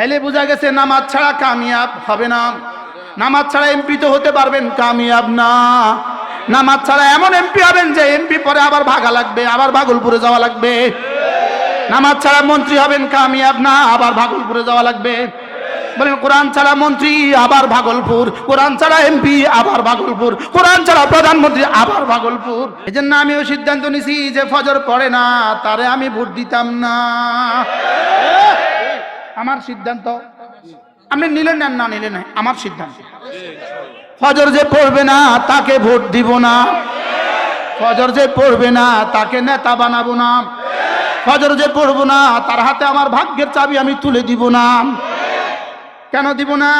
তাইলে বোঝা গেছে নামাজ ছাড়া কামিয়াব হবে না। নামাজ ছাড়া এমপি তো হতে পারবেন, কামিয়াব না। নামাজ ছাড়া এমন এমপি হবেন যে এমপি পরে আবার ভাগা লাগবে, আবার ভাগলপুরে যাওয়া লাগবে। নামাজ ছাড়া মন্ত্রী হবেন, কামিয়াব না, আবার ভাগলপুরে যাওয়া লাগবে। বলেন, কোরআন ছাড়া মন্ত্রী, আবার ভাগলপুর কোরআন ছাড়া এমপি, আবার ভাগলপুর কোরআন ছাড়া প্রধানমন্ত্রী, আবার ভাগলপুর এই জন্য আমিও সিদ্ধান্ত নিছি যে ফজর পড়ে না, তারে আমি ভোট দিতাম না। আমার সিদ্ধান্ত। আপনি নিলেন না না নিলেন আমার সিদ্ধান্ত। ফজর যে পড়বে না, তাকে ভোট দিব না। ফজর যে পড়বে না, তাকে নেতা বানাবো না। ফজর যে পড়ব না, তার হাতে আমার ভাগ্যের চাবি আমি তুলে দিব না। কেন দিব না?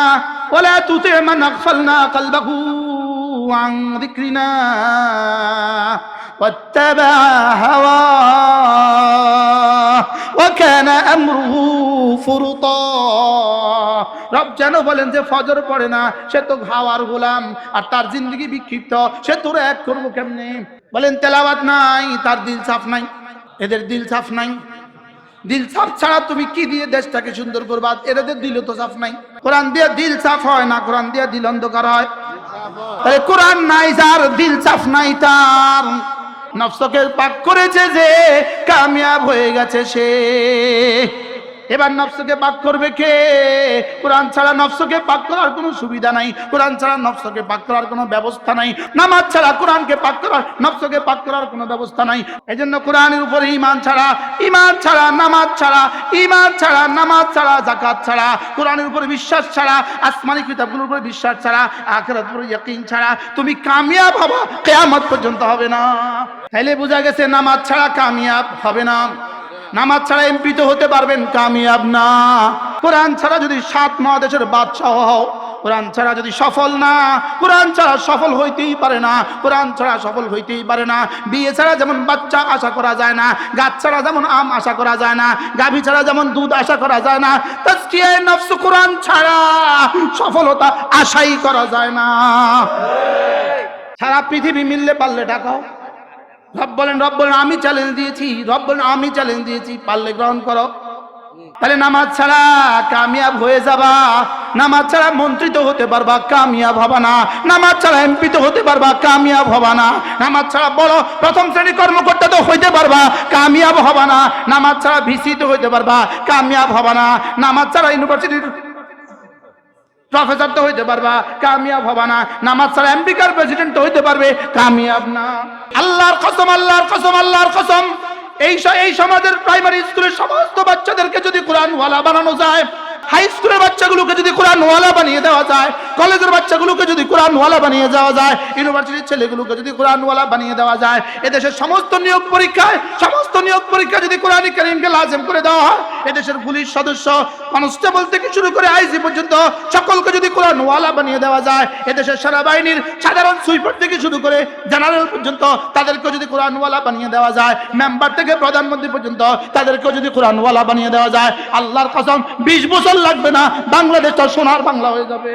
বলে তুতে মান আকফালনা কালবাহু আন যিকরিনা ও কেন ওয়া ফুরুতা। রব যেন বলেন যে ফজর পড়ে না, সে তো ঘাওয়ার গোলাম, আর তার জিন্দগি বিক্ষিপ্ত, সে তোর এক করব কেমনে? বলেন তেলাবাত নাই, তার দিল সাফ নাই, এদের দিল সাফ নাই। দিল সাফ ছাড়া তুমি কি দিয়ে দেশটাকে সুন্দর করবা? এদের দিল তো সাফ নাই। কোরআন দিয়ে দিল সাফ হয় না, কোরআন দিয়ে দিল অন্ধকার হয়। কোরআন নাই, যার দিল সাফ নাই, তার নফসকে পাক করেছে যে, কামিয়াব হয়ে গেছে সে। এবার নফসকে পাক করবে কে? কোরআন ছাড়া নফসকে পাক করার কোনো সুবিধা নাই। কোরআন ছাড়া নফসকে পাক করার কোনো ব্যবস্থা নাই। নামাজ ছাড়া কোরআনকে পাক করার, নফসকে পাক করার কোনো ব্যবস্থা নাই। এই জন্য কোরআনের উপরে ইমান ছাড়া ইমান ছাড়া, নামাজ ছাড়া ইমান ছাড়া, নামাজ ছাড়া জাকাত ছাড়া, কোরআনের উপরে বিশ্বাস ছাড়া, আসমানি কিতাবগুলোর উপরে বিশ্বাস ছাড়া আখেরাত উপরে ইয়াকিন ছাড়া, তুমি কামিয়াব হবা, কিয়ামত পর্যন্ত হবে না। তাইলে বোঝা গেছে, নামাজ ছাড়া কামিয়াব হবে না। নামাজ ছাড়া এমপি তো হতে পারবেন কামিয়াব না। কোরআন ছাড়া যদি সাত মহাদেশের বাদশাহ হও, কোরআন ছাড়া যদি সফল না, কোরআন ছাড়া সফল হইতেই পারে না, কোরআন ছাড়া সফল হইতেই পারে না। বিয়ে ছাড়া যেমন বাচ্চা আশা করা যায় না, গাছ ছাড়া যেমন আম আশা করা যায় না, গাভী ছাড়া যেমন দুধ আশা করা যায় না, তাজকিয়ায়ে কোরআন ছাড়া সফলতা আশাই করা যায় না। সারা পৃথিবী মিললে পারলে টাকাও রব বলেন রব বলেন, আমি চ্যালেঞ্জ দিয়েছি, রব বলেন, আমি চ্যালেঞ্জ দিয়েছি, পারলে গ্রহণ করো। তাহলে নামাজ ছাড়া কামিয়াব হয়ে যাবা, নামাজ ছাড়া মন্ত্রী তো হতে পারবা, কামিয়াব হবা না। নামাজ ছাড়া এমপি তো হতে পারবা, কামিয়াব হবা না। নামাজ ছাড়া বড় প্রথম শ্রেণি কর্মকর্তা তো হইতে পারবা, কামিয়াব হবা না। নামাজ ছাড়া ভিসি তো হইতে পারবা, কামিয়াব হবা না। নামাজ ছাড়া ইউনিভার্সিটির প্রফেসর তো হইতে পারবা, কামিয়াব হবা না। নামাজ ছাড়া আমেরিকার প্রেসিডেন্ট তো হইতে পারবে, কামিয়াব না। আল্লাহর কসম আল্লাহর কসম আল্লাহর কসম। এই এই সমাজের প্রাইমারি স্কুলের সমস্ত বাচ্চাদেরকে যদি কোরআন ওয়ালা বানানো যায় হাই স্কুলের বাচ্চাগুলোকে যদি কোরআন ওয়ালা বানিয়ে দেওয়া যায়, কলেজের বাচ্চাগুলোকে যদি কোরআন ওয়ালা বানিয়ে দেওয়া যায়, ইউনিভার্সিটির ছেলেগুলোকে যদি কোরআন ওয়ালা বানিয়ে দেওয়া যায়, এদেশের সমস্ত নিয়োগ পরীক্ষায়, সমস্ত নিয়োগ পরীক্ষা যদি কোরআন করিমকে লাজেম করে দেওয়া হয়, এদেশের পুলিশ সদস্য, কনস্টেবল থেকে শুরু করে আইসি পর্যন্ত সকলকে যদি কোরআন ওয়ালা বানিয়ে দেওয়া যায়, এদেশের সেনাবাহিনীর সাধারণ সুইপার থেকে শুরু করে জেনারেল পর্যন্ত তাদেরকে যদি কোরআন ওয়ালা বানিয়ে দেওয়া যায়, মেম্বার থেকে প্রধানমন্ত্রী পর্যন্ত তাদেরকে যদি কোরআন ওয়ালা বানিয়ে দেওয়া যায়, আল্লাহর কসম, বিশ বছর লাগবে না বাংলাদেশটা সোনার বাংলা হয়ে যাবে।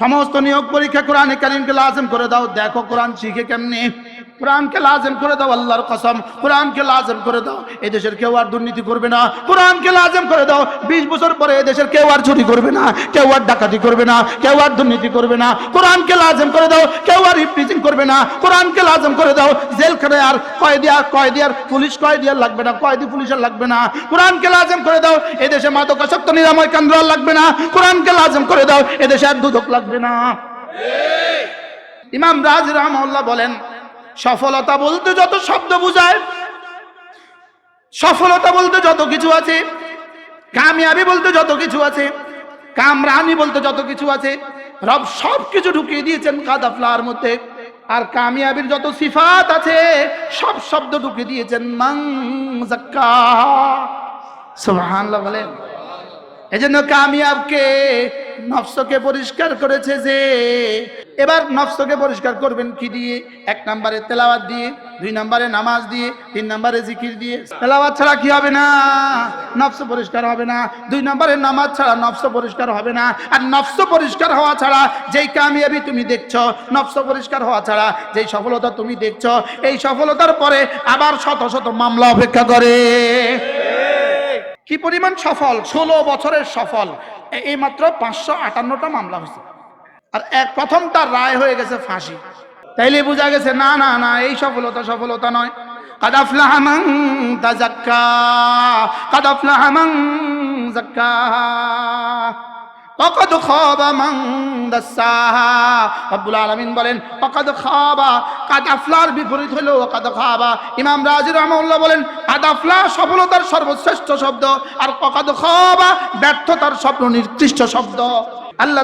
সমস্ত নিয়োগ পরীক্ষা কোরআনে কারিমকে লাজম করে দাও, দেখো কোরআন শিখে কেমনি? কোরআনকে লাজম করে দাও, আল্লাহর কসম। কোরআনকে লাজম করে দাও, এদেশের কেউ আর দুর্নীতি করবে না। কোরআনকে লাজম করে দাও, বিশ বছর পরে এদেশের কেউ আর চুরি করবে না, কেউ আর ডাকাতি করবে না, কেউ আর দুর্নীতি করবে না। কোরআনকে লাজম করে দাও, কেউ আর ইফটিজিং করবে না। কোরআনকে লাজম করে দাও, জেলখানায় আর কয়েদি আর কয়েদি আর পুলিশ কয়েদি আর লাগবে না, কয়েদি পুলিশ আর লাগবে না। কোরআনকে লাজম করে দাও, এদেশে মাদকাসক্ত নিরাময় কেন্দ্র আর লাগবে না। কোরআনকে লাজম করে দাও, এদেশে আর দুদক লাগবে না। ইমাম রাজ রহমাল্লাহ বলেন সফলতা বলতে যত শব্দ বুঝায়, সফলতা বলতে যত কিছু আছে, কামিয়াবি বলতে যত কিছু আছে, কামরানি বলতে যত কিছু আছে, রব সব কিছু ঢুকিয়ে দিয়েছেন কাদাফলার মধ্যে। আর কামিয়াবির যত সিফাত আছে, সব শব্দ ঢুকিয়ে দিয়েছেন মাং বলেন। এজন্য কামিয়াবকে নফসকে পরিষ্কার করেছে যে, এবার নফসকে পরিষ্কার করবেন কি দিয়ে? এক নম্বরে তেলাওয়াত দিয়ে, দুই নম্বরে নামাজ দিয়ে, তিন নম্বরে জিকির দিয়ে। তেলাওয়াত ছাড়া কি হবে না? নফস পরিষ্কার হবে না। দুই নম্বরে নামাজ ছাড়া নফস পরিষ্কার হবে না। আর নফস পরিষ্কার হওয়া ছাড়া যেই কামিয়াবি তুমি দেখছ, নফস পরিষ্কার হওয়া ছাড়া যেই সফলতা তুমি দেখছ, এই সফলতার পরে আবার শত শত মামলা অপেক্ষা করে। কি পরিমাণ সফল? ষোলো বছরের সফল। এই মাত্র পাঁচশো আটান্নটা মামলা হয়েছে। আর এক প্রথম তার রায় হয়ে গেছে ফাঁসি। তাইলে বোঝা গেছে, না না না, এই সফলতা সফলতা নয়। কাদাফলাহামাং তাজাক্কা জাক্কা অকদ খবা মাং রব্বুল আলমিন বলেন অকাদ খাওয়াবা কাদাফলার বিপরীত হলো অকাদ খাওয়াবা ইমাম রাজি রহমউল্লাহ বলেন আদাফলা সফলতার সর্বশ্রেষ্ঠ শব্দ, আর অকাদ খাওয়াবা ব্যর্থতার স্বপ্ন নির্দিষ্ট শব্দ। আল্লাহ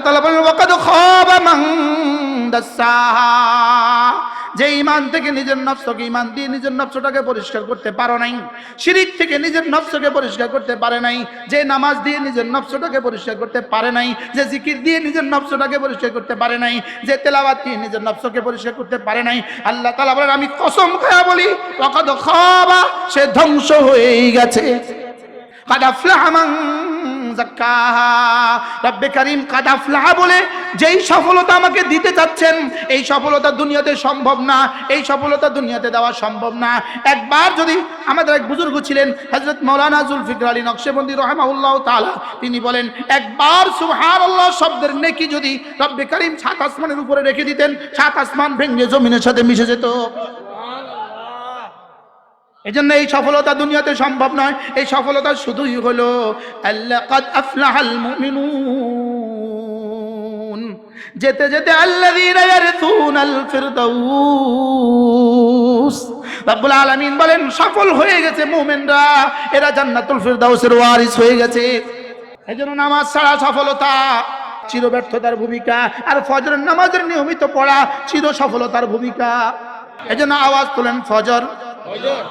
যে ইমান থেকে নিজের নফসকে ইমান দিয়ে নিজের নফসটাকে পরিষ্কার করতে পারো নাই, শিরিক থেকে নিজের নফসকে পরিষ্কার করতে পারে নাই, যে নামাজ দিয়ে নিজের নফসটাকে পরিষ্কার করতে পারে নাই, যে জিকির দিয়ে নিজের নফসটাকে পরিষ্কার করতে পারে নাই, যে তেলাবাদ দিয়ে নিজের নফসকে পরিষ্কার করতে পারে নাই, আল্লাহ তালা বলেন, আমি কসম খায়া বলি কখন খাওয়া সে ধ্বংস হয়ে গেছে। কাদা ফ্লাহামাং যাক্কাহা রব্বে কারীম বলে, যেই সফলতা আমাকে দিতে চাচ্ছেন, এই সফলতা দুনিয়াতে সম্ভব না, এই সফলতা দুনিয়াতে দেওয়া সম্ভব না। একবার যদি আমাদের এক বুজুর্গ ছিলেন, হযরত মাওলানা জুলফিকার আলী নকশেবন্দি রহমাহুল্লাহ তাআলা, তিনি বলেন, একবার সুবহানাল্লাহ শব্দের নেকি যদি রব্বে কারীম সাত আসমানের উপরে রেখে দিতেন, সাত আসমান ভেঙে জমিনের সাথে মিশে যেত। এই জন্য এই সফলতা দুনিয়াতে সম্ভব নয়। এই সফলতা শুধুই হলো যেতে যেতে রব্বুল আলামিন বলেন, সফল হয়ে গেছে মুমিনরা। এরা জান্নাতুল ফিরদাউসের ওয়ারিস হয়ে গেছে। এই জন্য নামাজ ছাড়া সফলতা চির ব্যর্থতার ভূমিকা, আর ফজরের নামাজের নিয়মিত পড়া চির সফলতার ভূমিকা। এই জন্য আওয়াজ তোলেন, ফজর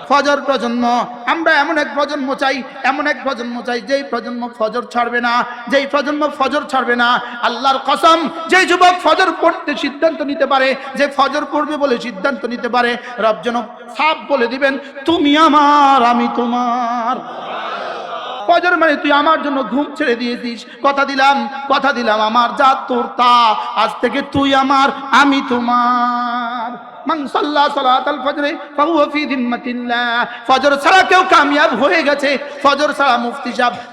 ফজর প্রজন্ম, আমরা এমন এক প্রজন্ম চাই, এমন এক প্রজন্ম চাই, যেই প্রজন্ম ফজর ছাড়বে না, যেই প্রজন্ম ফজর ছাড়বে না। আল্লাহর কসম যে যুবক ফজর পড়তে সিদ্ধান্ত নিতে পারে, যে ফজর পড়বে বলে সিদ্ধান্ত নিতে পারে, রব যেন সাপ বলে দিবেন, তুমি আমার, আমি তোমার। ফজর মানে তুই আমার জন্য ঘুম ছেড়ে দিয়েছিস। কথা দিলাম কথা দিলাম, আমার যা তোর তা। আজ থেকে তুই আমার, আমি তোমার। ফজরে ছাড়া কেউ কামিয়াব হয়ে গেছে। ফজর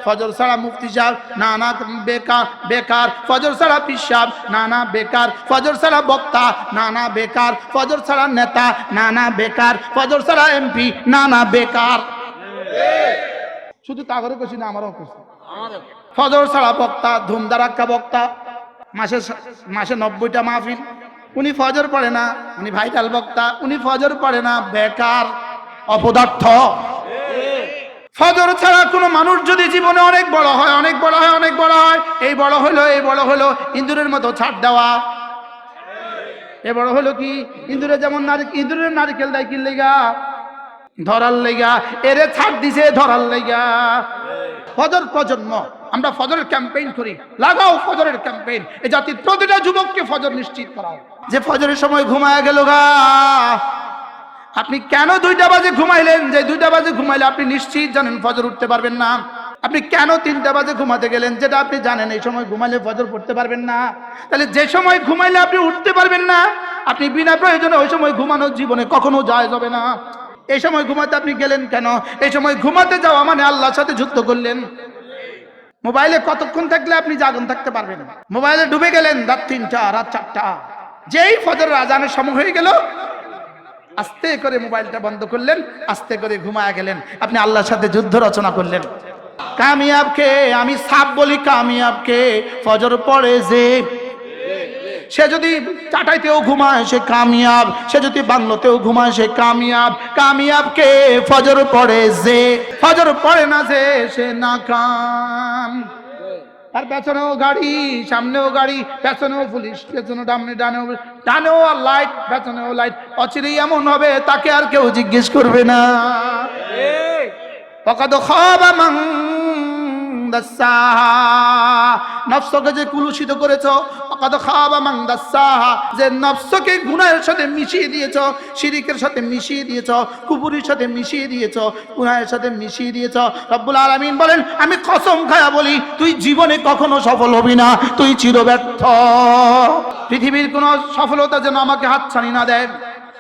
ফজর ছাড়া মুফতি সাহেব না না বেকার বেকার। ফজর ছাড়া পিসাব না না বেকার। ফজর বক্তা না না বেকার। ফজর ছাড়া নেতা না না বেকার। ফজর এমপি না না বেকার। শুধু তাগরও খুশি না আমারও খুশি ফজর ছাড়া বক্তা ধুমধারাক্কা বক্তা মাসে মাসে নব্বইটা মাহফিল। উনি ফজর পড়ে না উনি ভাইটাল বক্তা উনি ফজর পড়ে না বেকার অপদার্থ। ফজর ছাড়া কোনো মানুষ যদি জীবনে অনেক বড় হয় অনেক বড় হয় অনেক বড় হয় এই বড় হলো এই বড় হলো ইন্দুরের মতো ছাড় দেওয়া। এ বড় হলো কি? ইন্দুরে যেমন নারী ইন্দুরের নারিকেল দেয় কিনলে লেগা? ধরার লেগা এরে ছাড় দিছে ধরার লেগা। ফজর প্রজন্ম আমরা ফজরের ক্যাম্পেইন করি। লাগাও ফজরের ক্যাম্পেইন। এ জাতির প্রতিটা যুবককে ফজর নিশ্চিত করাও। যে ফজরের সময় ঘুমায় গেল গা। আপনি কেন দুইটা বাজে ঘুমাইলেন? যে দুইটা বাজে ঘুমাইলে আপনি নিশ্চিত জানেন ফজর উঠতে পারবেন না। আপনি কেন তিনটা বাজে ঘুমাতে গেলেন? যেটা আপনি জানেন এই সময় ঘুমাইলে ফজর পড়তে পারবেন না। তাহলে যে সময় ঘুমাইলে আপনি উঠতে পারবেন না আপনি বিনা প্রয়োজনে ওই সময় ঘুমানো জীবনে কখনো যায় যাবে না। এই সময় ঘুমাতে আপনি গেলেন কেন? এই সময় ঘুমাতে যাওয়া মানে আল্লাহর সাথে যুদ্ধ করলেন। মোবাইলে কতক্ষণ থাকলে আপনি জাগন থাকতে পারবেন? মোবাইলে ডুবে গেলেন রাত তিনটা, রাত চারটা। যেই ফজর আজানের সময় হয়ে গেল, আস্তে করে মোবাইলটা বন্ধ করলেন, আস্তে করে ঘুমায় গেলেন। আপনি আল্লাহর সাথে যুদ্ধ রচনা করলেন। কামিয়াবকে, আমি সাপ বলি কামিয়াবকে, ফজর পড়ে যে সে যদি চাটাইতেও ঘুমায়, সে কামিয়াব। সে যদি বাংলোতেও ঘুমায়, সে কামিয়াব। কামিয়াবকে ফজর পড়ে যে। ফজর পড়ে না যে, সে না কাম আর পেছনেও গাড়ি, সামনেও গাড়ি, পেছনেও পুলিশ পেছনে ডামনে ডানেও ডানেও আর লাইট, পেছনেও লাইট। অচিরেই এমন হবে, তাকে আর কেউ জিজ্ঞেস করবে না। পকাদ খাবা দাসাহা নফসকে যে কুলুষিত করেছ পকাদ খাবা মান দাসাহা যে নফসকে গুনাহের সাথে মিশিয়ে দিয়েছ, শিরিকের সাথে মিশিয়ে দিয়েছ কুপুরির সাথে মিশিয়ে দিয়েছ, গুনাহের সাথে মিশিয়ে দিয়েছ। রব্বুল আলামিন বলেন, আমি কসম খায়া বলি, তুই জীবনে কখনো সফল হবি না, তুই চির ব্যর্থ পৃথিবীর কোনো সফলতা যেন আমাকে হাতছানি না দেয়।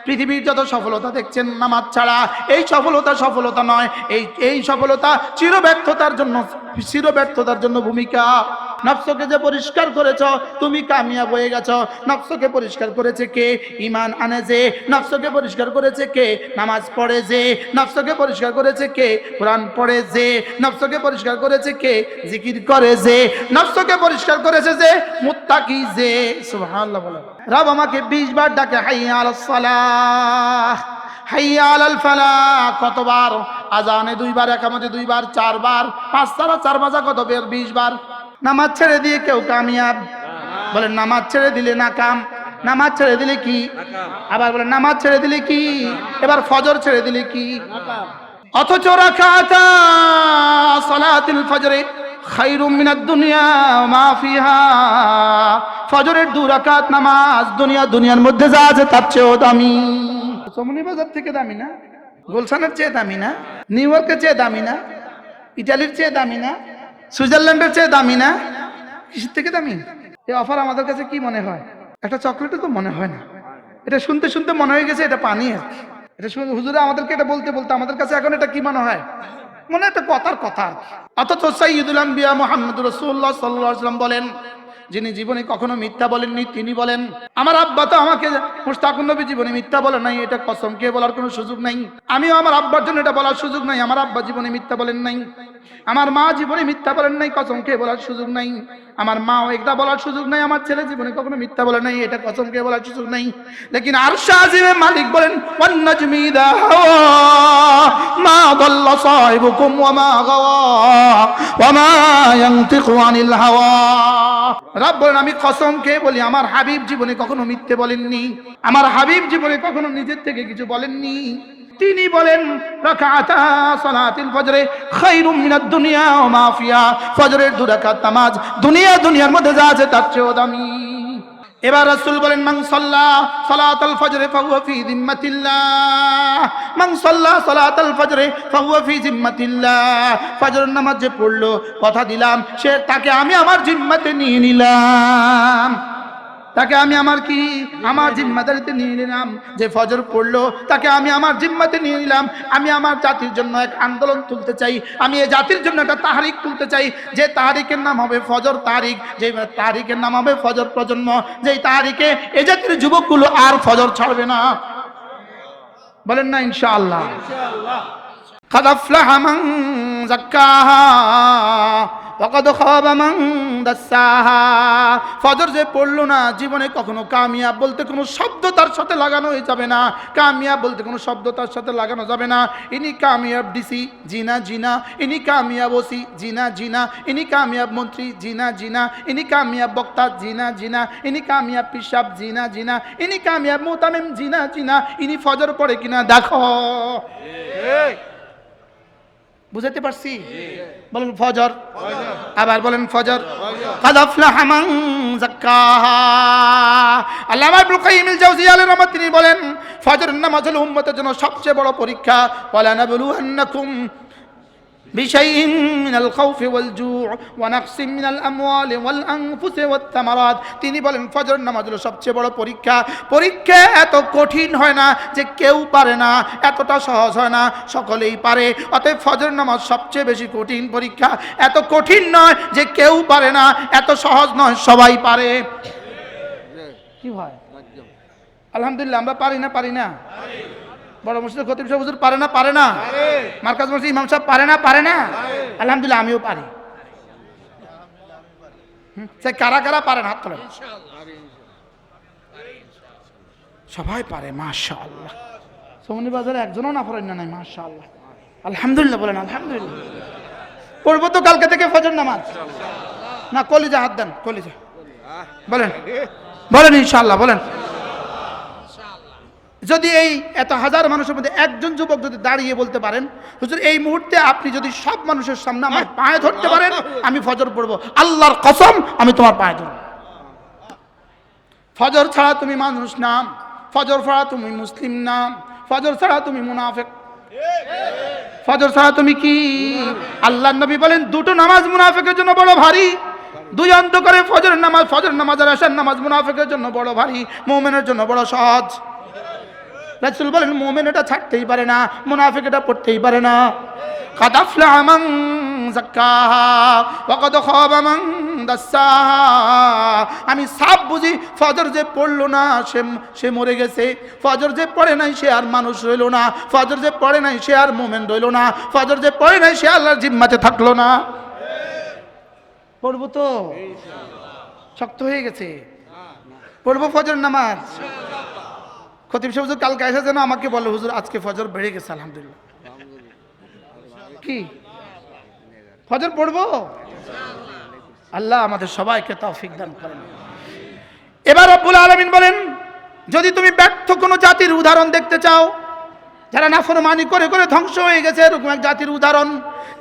পৃথিবীর যত সফলতা দেখছেন, নামাজ ছাড়া, এই সফলতা সফলতা নয়, এই এই সফলতা চিরব্যর্থতার জন্য চিরব্যর্থতার জন্য ভূমিকা। নফসকে যে পরিষ্কার করেছ, তুমি কামিয়াব হয়ে গেছ। নফসকে পরিষ্কার করেছে কে? ইমান আনে যে। নফসকে পরিষ্কার করেছে কে? নামাজ পড়ে যে। নফসকে পরিষ্কার করেছে কে? কোরআন পড়ে যে। নফসকে পরিষ্কার করেছে কে? জিকির করে যে। নফসকে পরিষ্কার করেছে যে, মুত্তাকি যে। বলে। রব আমাকে 20 বার ডাকে, হাইয়া আলাস হাইয়া আলাল কতবার? আজানে দুইবার, একামতে দুইবার, চারবার পাঁচ সারা চার বাজা কত বের? 20 বার নামাজ ছেড়ে দিয়ে কেউ কামিয়াব? বলেন, নামাজ ছেড়ে দিলে না কাম নামাজ ছেড়ে দিলে কি? আবার বলেন, নামাজ ছেড়ে দিলে কি? এবার ফজর ছেড়ে দিলে কি? অথচ রাখাতা সালাতুল ফজরে খাইরুম মিনাদ দুনিয়া মা ফজরের দু রাকাত নামাজ দুনিয়া, দুনিয়ার মধ্যে যা আছে তার চেয়েও দামি। সমনি বাজার থেকে দামি না, গুলশানের চেয়ে দামি না, নিউ ইয়র্কের চেয়ে দামি না, ইটালির চেয়ে দামি না, সুইজারল্যান্ডের চেয়ে দামি না, কিসের থেকে দামি এই অফার আমাদের কাছে কি মনে হয় একটা চকলেটও তো মনে হয় না এটা শুনতে শুনতে মনে হয়ে গেছে, এটা পানি আর। এটা শুনে হুজুরে আমাদেরকে এটা বলতে বলতে আমাদের কাছে এখন এটা কি মনে হয় মনে একটা কথার কথা আর কি। অথচ সৈয়দুল আম্বিয়া মোহাম্মদ রসুল্লাহ সাল্লাহ সাল্লাম বলেন যিনি জীবনে কখনো মিথ্যা বলেননি, তিনি বলেন, আমার আব্বা তো আমাকে মুস্তাক নবী জীবনে মিথ্যা বলেন নাই, এটা কসম, কে বলার কোনো সুযোগ নাই। আমিও আমার আব্বার জন্য এটা বলার সুযোগ নাই, আমার আব্বা জীবনে মিথ্যা বলেন নাই। আমার মা জীবনে মিথ্যা বলেন নাই, কসম, কে বলার সুযোগ নাই? আমার মাও এটা বলার সুযোগ নাই, আমার ছেলে জীবনে কখনো মিথ্যা বলে নাই, এটা কসম কে বলার সুযোগ নাই। লেকিন আর শাহিমের মালিক বলেন মা দাল্লা সাহিবুকুম ওয়া মা গাওয়া, ওয়া মা ইয়ানতিকু আনিল হাওয়া। রব বলেন, আমি কসম কে বলি, আমার হাবিব জীবনে কখনো মিথ্যে বলেননি, আমার হাবিব জীবনে কখনো নিজের থেকে কিছু বলেননি। তিনি বলেন রাকাতা সালাতিল ফজরে খায়রুম মিনাদ দুনিয়া ওয়া মা ফিহা ফজরের দু রাকাত নামাজ দুনিয়া দুনিয়ার মধ্যে যা আছে তার চেয়েও দামি। এবার রাসূল বলেন, মান সাল্লা সালাতাল ফজরে ফাহুয়া ফি জিম্মাতিল্লাহ। মান সাল্লা সালাতাল ফজরে ফাহুয়া ফি জিম্মাতিল্লাহ। ফজরের নামাজ পড়ল, কথা দিলাম, সে তাকে আমি আমার জিম্মাতে নিয়ে নিলাম। তাকে আমি আমার কি? আমার জিম্মাদারিতে নিয়ে নিলাম। যে ফজর পড়ল তাকে আমি আমার জিম্মাতে নিয়ে নিলাম। আমি আমার জাতির জন্য এক আন্দোলন তুলতে চাই। আমি এই জাতির জন্য একটা তাহারিক তুলতে চাই। যে তাহারিকের নাম হবে ফজর তারিক যে তাহারিকের নাম হবে ফজর প্রজন্ম যেই তাহারিকে এ জাতির যুবকগুলো আর ফজর ছাড়বে না। বলেন না ইনশাআল্লাহ। খাদাফলাহা মান ফকদ খাবামাং দাসাহা। ফজর যে পড়ল না, জীবনে কখনো কামিয়াব বলতে কোনো শব্দ তার সাথে লাগানো যাবে না। কামিয়াব বলতে কোনো শব্দ তার সাথে লাগানো যাবে না। ইনি কামিয়াব ডিসি, জিনা জিনা। ইনি কামিয়াব ওসি, জিনা জিনা। ইনি কামিয়াব মন্ত্রী, জিনা জিনা। ইনি কামিয়াব বক্তা, জিনা জিনা। ইনি কামিয়াব পিসাব, জিনা জিনা। ইনি কামিয়াব মোতামেম, জিনা জিনা। ইনি ফজর পড়ে কিনা, দেখো। বুঝাতে পারছি? বলেন ফজর। আবার বলেন ফজর। আল্লাহ ইমিল জাউজি আলের রহমত তিনি বলেন ফজর নামাজ হল উম্মতের জন্য সবচেয়ে বড় পরীক্ষা। বলেন بشيء من الخوف والجوع ونقص من الأموال والأنفس والثمرات তিনি বলেন ফজর নামাজ হলো সবচেয়ে বড় পরীক্ষা পরীক্ষা এত কঠিন হয় না যে কেউ পারে না এতটা সহজ হয় না সকলেই পারে অতএব ফজর নামাজ সবচেয়ে বেশি কঠিন পরীক্ষা এত কঠিন নয় যে কেউ পারে না এত সহজ নয় সবাই পারে কি হয় আলহামদুলিল্লাহ আমরা পারি না পারি না বড় মসজিদের খতিব সাহেব হুজুর পারে না পারে না। মার্কাজ মসজিদ ইমাম সাহেব পারে না পারে না? আলহামদুলিল্লাহ আমিও পারি। সে কারা কারা পারেন হাত তোলেন। সবাই পারে মাশা আল্লাহ সমনি বাজারে একজনও না পারেন না নাই মাশা আল্লাহ আলহামদুলিল্লাহ বলেন আলহামদুলিল্লাহ। পড়ব তো কালকে থেকে ফজর নামাজ। না কলিজা হাত দেন কলিজা। বলেন। বলেন ইনশাআল্লাহ বলেন। যদি এই এত হাজার মানুষের মধ্যে একজন যুবক যদি দাঁড়িয়ে বলতে পারেন, হুজুর, এই মুহূর্তে আপনি যদি সব মানুষের সামনে আমার পায়ে ধরতে পারেন, আমি ফজর পড়ব। আল্লাহর কসম, আমি তোমার পায়ে ধরব। ফজর ছাড়া তুমি মানুষ নাম ফজর ছাড়া তুমি মুসলিম নাম ফজর ছাড়া তুমি মুনাফেক। ফজর ছাড়া তুমি কি? আল্লাহ নবী বলেন, দুটো নামাজ মুনাফেকের জন্য বড় ভারী। দুই অন্ধকারে ফজর নামাজ ফজর নামাজ আর আসার নামাজ মুনাফেকের জন্য বড় ভারী, মোমেনের জন্য বড় সহজ। রাসুল বলেন মোমেন এটা ছাড়তেই পারে না মুনাফিক এটা পড়তেই পারে না। কাদাফলা আমি সাপ বুঝি ফজর যে পড়ল না সে সে মরে গেছে। ফজর যে পড়ে নাই সে আর মানুষ রইল না। ফজর যে পড়ে নাই সে আর মোমেন রইল না। ফজর যে পড়ে নাই সে আল্লাহর জিম্মাতে থাকল না। পড়ব তো? শক্ত হয়ে গেছে। পড়ব ফজর নামাজ? খতিব সাহেব হুজুর, কালকে এসে যেন আমাকে বলে, হুজুর, আজকে ফজর বেড়ে গেছে, আলহামদুলিল্লাহ। কি? ফজর পড়ব? আল্লাহ আমাদের সবাইকে তৌফিক দান করেন। এবার রব্বুল আলমিন বলেন, যদি তুমি ব্যর্থ কোনো জাতির উদাহরণ দেখতে চাও, যারা নাফরমানি করে করে ধ্বংস হয়ে গেছে, এরকম এক জাতির উদাহরণ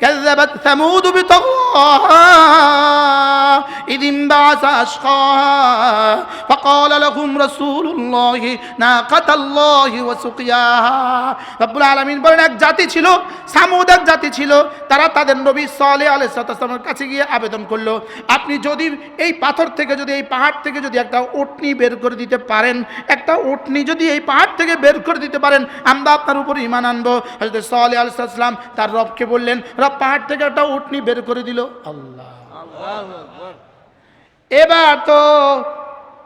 كذبت ثمود بطغواها إذ انبعث أشقاها فقال لهم رسول الله ناقة الله وسقياها রব্বুল আলামিন বলেন এক জাতি ছিল সামুদ এক জাতি ছিল তারা তাদের নবী সালে আলাইসালামের কাছে গিয়ে আবেদন করলো আপনি যদি এই পাথর থেকে যদি এই পাহাড় থেকে যদি একটা উটনি বের করে দিতে পারেন একটা উটনি যদি এই পাহাড় থেকে বের করে দিতে পারেন আমরা আপনার উপর ইমান আনবো হজরত সালে আলাইসালাম তার রবকে বললেন রব পাহাড় থেকে একটা উটনি বের করে দিল। আল্লাহ। এবার তো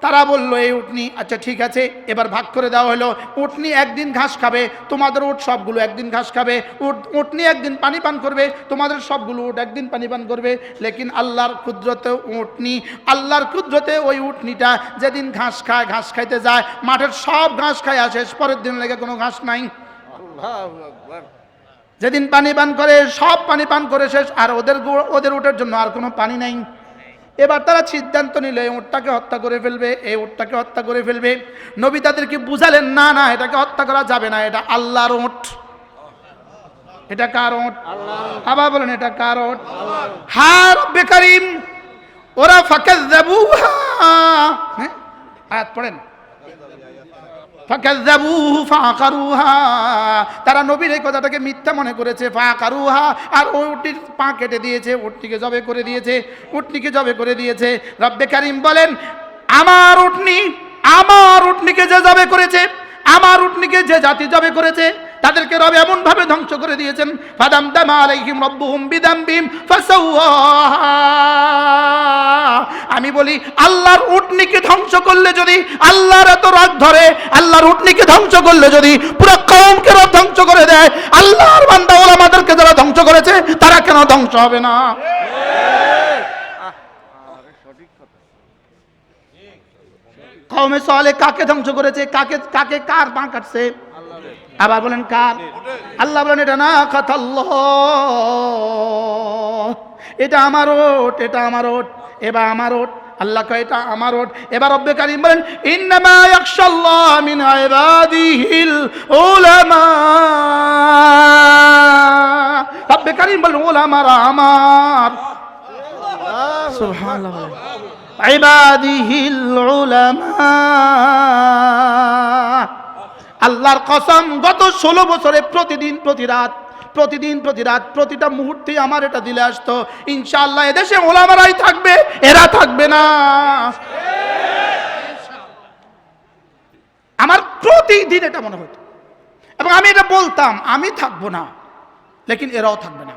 তারা বলল এই উটনি আচ্ছা ঠিক আছে এবার ভাগ করে দেওয়া হলো। উটনি একদিন ঘাস খাবে তোমাদের উট সবগুলো একদিন ঘাস খাবে। উট উটনি একদিন পানি পান করবে তোমাদের সবগুলো উট একদিন পানি পান করবে। লেকিন আল্লাহর ক্ষুদ্রতে উটনি আল্লাহর ক্ষুদ্রতে ওই উটনিটা যেদিন ঘাস খায় ঘাস খাইতে যায় মাঠের সব ঘাস খায় আসে পরের দিন লেগে কোনো ঘাস নাই। যেদিন পানি পান করে, সব পানি পান করে শেষ, আর ওদের ওদের উটের জন্য আর কোনো পানি নাই। এবার তারা সিদ্ধান্ত নিল, এই উটটাকে হত্যা করে ফেলবে, এই উটটাকে হত্যা করে ফেলবে। নবী তাদেরকে বুঝালেন, না না, এটাকে হত্যা করা যাবে না, এটা আল্লাহর উট। এটা কার উট? আবার বলেন, এটা কার উট? হার বেকারিম ওরা ফাঁকে দেবু হ্যাঁ? আয়াত পড়েন। তারা নবীর এই কথাটাকে মিথ্যা মনে করেছে, ফাঁকারুহা। আর ওটির পা কেটে দিয়েছে, উটটিকে জবে করে দিয়েছে উটনিকে জবে করে দিয়েছে। রব্বে কারিম বলেন, আমার উটনি, আমার উটনিকে যে জবে করেছে, আমার উটনিকে যে জাতি জবে করেছে তাদেরকে রব এমন ভাবে ধ্বংস করে দিয়েছেন ফাদাম দাম আলাইহিম রব্বুহুম বিদামবিম আমি বলি, আল্লাহর উটনিকে ধ্বংস করলে যদি আল্লাহর এত রাগ ধরে, আল্লাহর উটনিকে ধ্বংস করলে যদি পুরো কওমকে রব ধ্বংস করে দেয়, আল্লাহর বান্দা ওলামাদেরকে যারা ধ্বংস করেছে, তারা কেন ধ্বংস হবে না? কওমে সালে কাকে ধ্বংস করেছে? কাকে কাকে কার পা কাটছে? আবার বলেন কার? আল্লাহ বলেন, এটা না খাতাল্লাহ এটা আমার ওট, এটা আমার ওট, এবার আমার ওট। আল্লাহ এটা আমার ওট। এবার রব্বে কারিম বলেন, ইন্নামা ইয়াখশাল্লাহ মিন ইবাদিহিল উলামা। রব্বে কারিম বলেন, উলামারা আমার। সুবহানাল্লাহ। ইবাদিহিল উলামা। আল্লাহর কসম, গত ষোলো বছরে প্রতিদিন প্রতি রাত প্রতিদিন প্রতি রাত প্রতিটা মুহূর্তে আমার এটা দিলে আসতো। ইনশাআল্লাহ এদেশে ওলামারাই থাকবে, এরা থাকবে না। আমার প্রতিদিন এটা মনে হতো। এবং আমি এটা বলতাম, আমি থাকব না, লেকিন এরাও থাকবে না।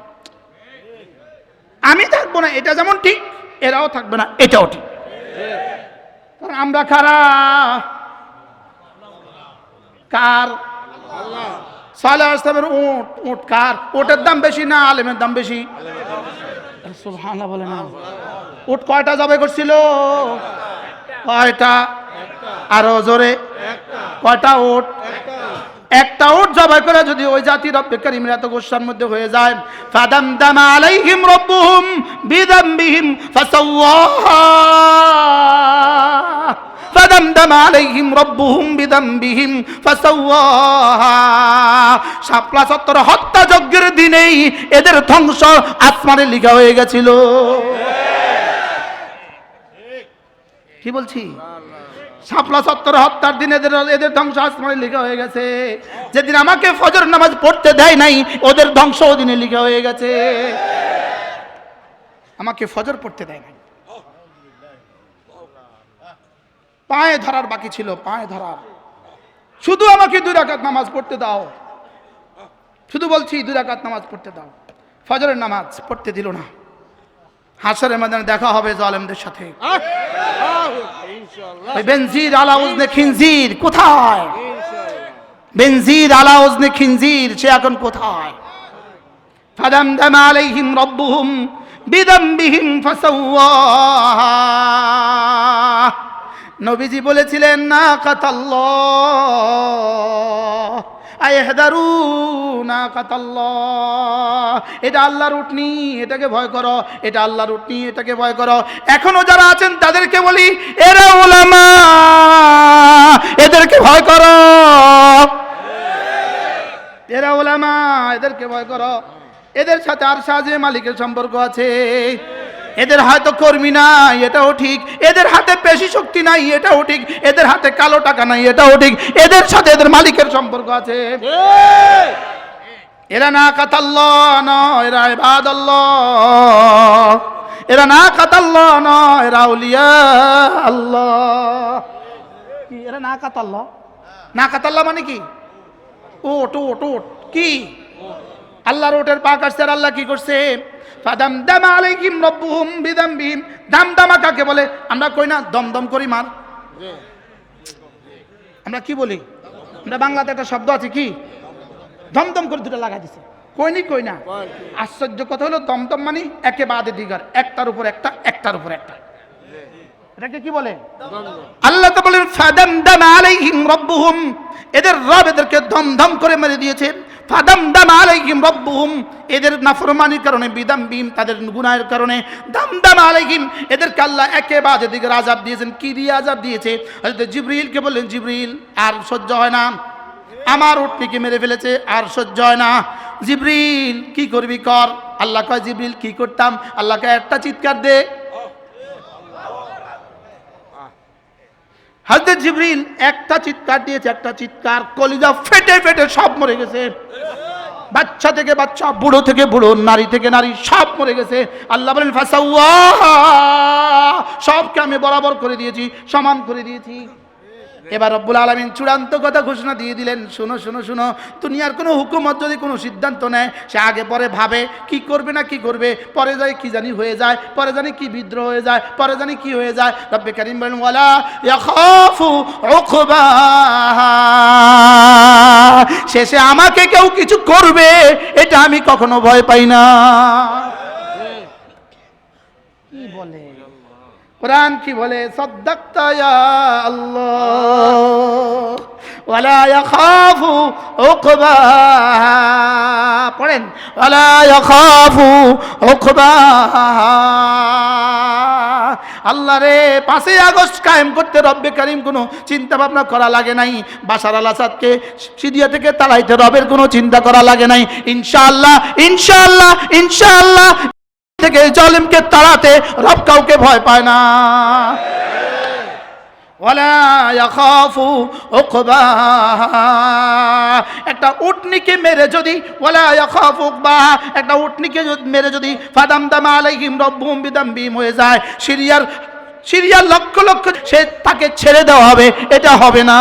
আমি থাকব না, এটা যেমন ঠিক, এরাও থাকবে না, এটাও ঠিক। আমরা খারা কার? সালে ইসলামের উট উট কার? ওটের দাম বেশি না আলেমের দাম বেশি? বলে না। উট কয়টা জবাই করছিল? কয়টা? আরও জোরে। কয়টা উট? একটা উট জবাই করে যদি ওই জাতি রব্বে কারিমের এত গোসার মধ্যে হয়ে যায় ফাদাম দাম আলাইহিম রব্বুহুম বিদামবিহিম ফাসাওয়াহা। ফাদামদাম আলাইহিম রব্বুহুম বিদামবিহিম ফাসাওয়াহা। শাপলা চত্বর হত্যা যজ্ঞের দিনেই এদের ধ্বংস আসমানে লিখা হয়ে গেছিল। কি বলছি? শাপলা সত্তর হত্যার দিন এদের এদের ধ্বংস আসমানে লিখা হয়ে গেছে। যেদিন আমাকে ফজর নামাজ পড়তে দেয় নাই, ওদের ধ্বংস ওদিনে লিখা হয়ে গেছে। আমাকে ফজর পড়তে দেয় নাই। পায়ে ধরার বাকি ছিল, পায়ে ধরার। শুধু আমাকে দুই রাকাত নামাজ পড়তে দাও। শুধু বলছি, দুই রাকাত নামাজ পড়তে দাও। ফজরের নামাজ পড়তে দিল না। হাসরের ময়দানে দেখা হবে জালেমদের সাথে। বেনজির আলা উজনে খিনজির কোথায়? বেনজির আলা উজনে খিনজির সে এখন কোথায়? ফাদাম দাম আলাইহিম রব্বুহুম বিদম্বিহিম ফাসাওয়াহা। নবীজি বলেছিলেন না কাতাল্লাহ। না কাতাল্লাহ। এটা আল্লাহর উটনি, এটাকে ভয় করো। এটা আল্লাহর উটনি, এটাকে ভয় করো। এখনও যারা আছেন, তাদেরকে বলি, এরা ওলামা এদেরকে ভয় করো। এরা ওলামা এদেরকে ভয় করো। এদের সাথে আর সাজে মালিকের সম্পর্ক আছে। এদের হয়তো কর্মী নাই এটাও ঠিক। এদের হাতে পেশি শক্তি নাই এটাও ঠিক। এদের হাতে কালো টাকা নাই এটাও ঠিক। এদের সাথে এদের মালিকের সম্পর্ক আছে। এরা না কাতাল্লাহ ন এরা ইবাদাল্লাহ। এরা না কাতাল্লাহ ন এরা উলিয়া আল্লাহ। এরা না কাতাল্লাহ? না কাতাল্লাহ মানে কি? ওট ওট ওট কি? আল্লাহর ওটের পাক আসছে আর আল্লাহ কি করছে? ফাদাম দাম আলাইহিম রব্বুহুম বিদামবিহিম। দাম দামা কাকে বলে? আমরা কই না, দমদম করি মার। আমরা কি বলি? আমরা বাংলাতে একটা শব্দ আছে কি? দমদম করে দুটো লাগাই দিছে। কইনি কই না? আশ্চর্য কথা হলো দমদম মানে একে বাদে দিগার একটার উপর একটা, একটার উপর একটা। এটাকে কি বলে? আল্লাহ তো বলেন, ফাদাম দাম আলাইহিম রব্বুহুম। এদের রব এদেরকে ধমধম করে মেরে দিয়েছে। ফাদাম দাম আলাইহিম রব্বুহুম, এদের নাফরমানির কারণে বিদাম বিম তাদের গুনাহের কারণে দাম দাম আলাইহিম, এদেরকে আল্লাহ একে বাজে দিকে আজাব দিয়েছেন। কি দিয়ে আজাব দিয়েছে? হযরত জিবরিলকে বললেন, জিবরিল, আর সহ্য হয় না। আমার উটনিকে মেরে ফেলেছে, আর সহ্য হয় না। জিবরিল, কি করবি কর? আল্লাহ কয়, জিবরিল, কি করতাম? আল্লাহকে একটা চিৎকার দে। হজরত জিবরিল একটা চিৎকার দিয়েছে, একটা চিৎকার, কলিজা ফেটে ফেটে সব মরে গেছে। বাচ্চা থেকে বাচ্চা, বুড়ো থেকে বুড়ো, নারী থেকে নারী, সব মরে গেছে। আল্লাহ বলেন, ফাসাউয়া সবকে আমি বরাবর করে দিয়েছি, সমান করে দিয়েছি। এবার রব্বুল আলমিন চূড়ান্ত কথা ঘোষণা দিয়ে দিলেন, শুনো শুনো শুনো, দুনিয়ার কোনো হুকুমত যদি কোনো সিদ্ধান্ত নেয়, সে আগে পরে ভাবে কি করবে না কি করবে, পরে যায় কি জানি হয়ে যায়, পরে জানি কি বিদ্রোহ হয়ে যায়, পরে জানি কি হয়ে যায়। রব্বে কারিম বলেন, ওয়ালা ইয়াখাফু শেষে আমাকে কেউ কিছু করবে, এটা আমি কখনো ভয় পাই না কি বলে কোরআন কি বলে? পড়েন। আল্লাহ রে, পাঁচই আগস্ট কায়েম করতে রব্বে করিম কোনো চিন্তা ভাবনা করা লাগে নাই। বাসার আল আসাদকে সিরিয়া থেকে তালাইতে রবের কোনো চিন্তা করা লাগে নাই। ইনশাআল্লাহ ইনশাআল্লাহ ইনশাআল্লাহ। থেকে জলিমকে তাড়াতে রব কাউকে ভয় পায় না। একটা উটনিকে মেরে যদি একটা উটনিকে মেরে যদি ফাদাম দাম আলাইহিম রব্বুহুম বিদামবিহিম হয়ে যায়, সিরিয়ার সিরিয়ার লক্ষ লক্ষ সে তাকে ছেড়ে দেওয়া হবে, এটা হবে না।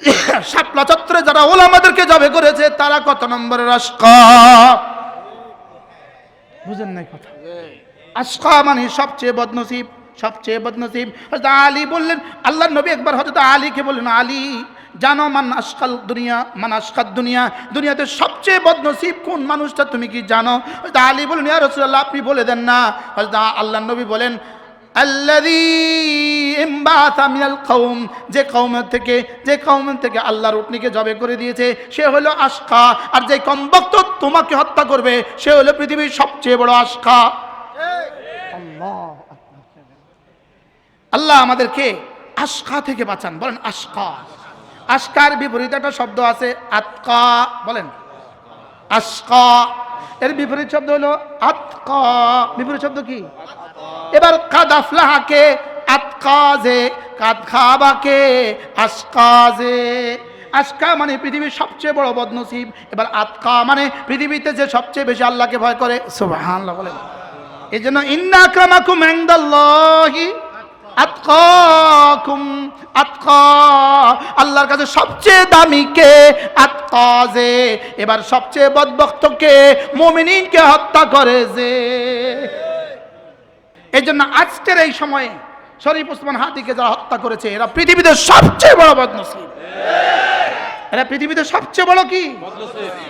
শাপলা চত্বরে যারা ওলামাদেরকে জবে করেছে, তারা কত নম্বরের আশকা? বুঝেন নাই কথা? আশকা মানে সবচেয়ে বদনসিব সবচেয়ে বদনসিব। হযরত আলী বললেন, আল্লাহ নবী একবার হযরত আলীকে বললেন, আলী, জানো মান আশকাল দুনিয়া, মান আশকাল দুনিয়া? দুনিয়াতে সবচেয়ে বদনসিব কোন মানুষটা তুমি কি জানো? হযরত আলী বললেন, ইয়া রাসূলুল্লাহ, আপনি বলে দেন না। হযরত আল্লাহ নবী বলেন যে কওমের থেকে, যে কওমের থেকে আল্লাহর উটনিকে জবে করে দিয়েছে, সে হলো আশকা। আর যে কমবক্ত তোমাকে হত্যা করবে, সে হলো পৃথিবীর সবচেয়ে বড় আশকা। আল্লাহ আমাদেরকে আশকা থেকে বাঁচান, বলেন আশকা। আস্কার বিপরীত একটা শব্দ আছে, আতকা, বলেন। আস্কা এর বিপরীত শব্দ হলো আতকা। বিপরীত শব্দ কি? এবার কাদাফলাহাকে আতকাজে কাদ খাবাকে আসকাজে আজকা মানে পৃথিবীর সবচেয়ে বড় বদনসিব। এবার আতকা মানে পৃথিবীতে যে সবচেয়ে বেশি আল্লাহকে ভয় করে। সুবহানাল্লাহ বলেন। এই জন্য ইন্না আক্রামাকুম ইনদাল্লাহি। আতকাকুম, আতকা। আল্লাহর কাছে সবচেয়ে দামি কে? আতকা যে। এবার সবচেয়ে বদবক্ত কে? মুমিনিনকে হত্যা করে যে। এই জন্য আজকের এই সময়ে শরীফ উসমান হাতিকে যারা হত্যা করেছে, এরা পৃথিবীতে সবচেয়ে বড় বদনসিব। এরা পৃথিবীতে সবচেয়ে বড় কি?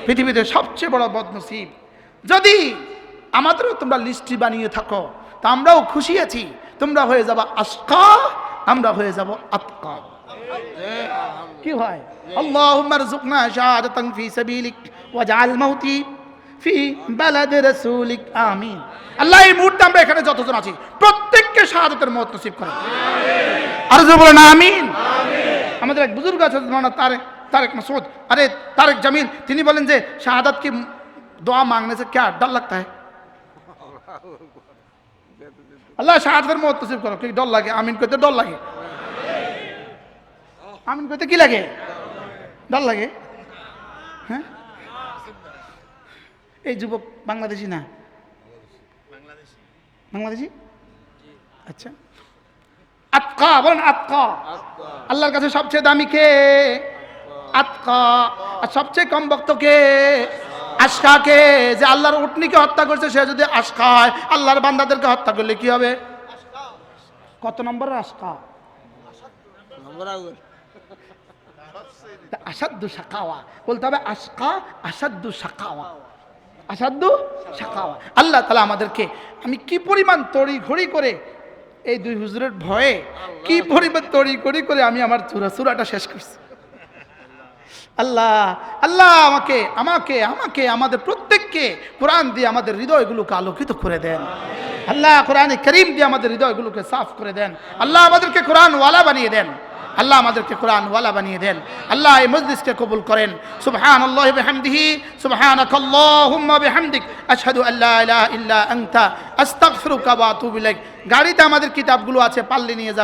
পৃথিবীতে সবচেয়ে বড় বদনসিব। যদি আমাদেরও তোমরা লিস্টি বানিয়ে থাকো, তা আমরাও খুশি আছি। তোমরা হয়ে যাবা আসকা আমরা হয়ে যাব আতকা। কি হয় اللهم ارزقنا شهادة في سبيلك واجعل موتي في بلد رسولك آمين আল্লাহ এই মুহূর্তে আমরা এখানে যতজন আছি প্রত্যেককে শাহাদাতের মত নসিব করেন আর যে বলেন আমিন। আমাদের এক বুজুর্গ আছে তারেক তারেক মাসুদ আরে তারেক জামিল তিনি বলেন যে শাহাদাত কি দোয়া মাংনে সে কে ডাল লাগতা হ্যাঁ আল্লাহ শাহাদাতের মত নসিব করো। কি ডর লাগে? আমিন কইতে ডর লাগে? আমিন কইতে কি লাগে? ডর লাগে? হ্যাঁ? এই যুবক বাংলাদেশি না? বাংলাদেশি। আচ্ছা। আতকা, বলেন আতকা। আল্লাহর কাছে সবচেয়ে দামি কে? আতকা। আর সবচেয়ে কম ভক্ত কে? আশকাকে যে আল্লাহর উটনিকে হত্যা করছে সে যদি আশকা হয় আল্লাহর বান্দাদেরকে হত্যা করলে কি হবে? কত নম্বর আশকা আসাদ্দু শাকাওয়া। বলতে হবে আশকা আসাদ্দু শাকাওয়া। আসাদ্দু শাকাওয়া। আল্লাহ তালা আমাদেরকে আমি কি পরিমাণ তড়ি ঘড়ি করে এই দুই হুজুরের ভয়ে কি পরিমাণ তড়ি ঘড়ি করে আমি আমার চূড়া চূড়াটা শেষ করছি। আল্লাহ আল্লাহ আমাকে আমাকে আমাকে, আমাদের প্রত্যেককে কোরআন দিয়ে আমাদের হৃদয়গুলোকে আলোকিত করে দেন। আল্লাহ কোরআনে করিম দিয়ে আমাদের হৃদয়গুলোকে সাফ করে দেন। আল্লাহ আমাদেরকে কোরআন ওয়ালা বানিয়ে দেন। আল্লাহ আমাদেরকে কোরআন ওয়ালা বানিয়ে দেন। আল্লাহ এই মজলিসকে কবুল করেন। সুবহান আল্লাহ বিহামদিহি সুবহানাক আল্লাহুম্মা বিহামদিক, আশহাদু আল্লা ইলাহা ইল্লা আনতা, আস্তাগফিরুকা ওয়া আতুবু ইলাইক। গাড়িতে আমাদের কিতাবগুলো আছে, পাল্লে নিয়ে যাবেন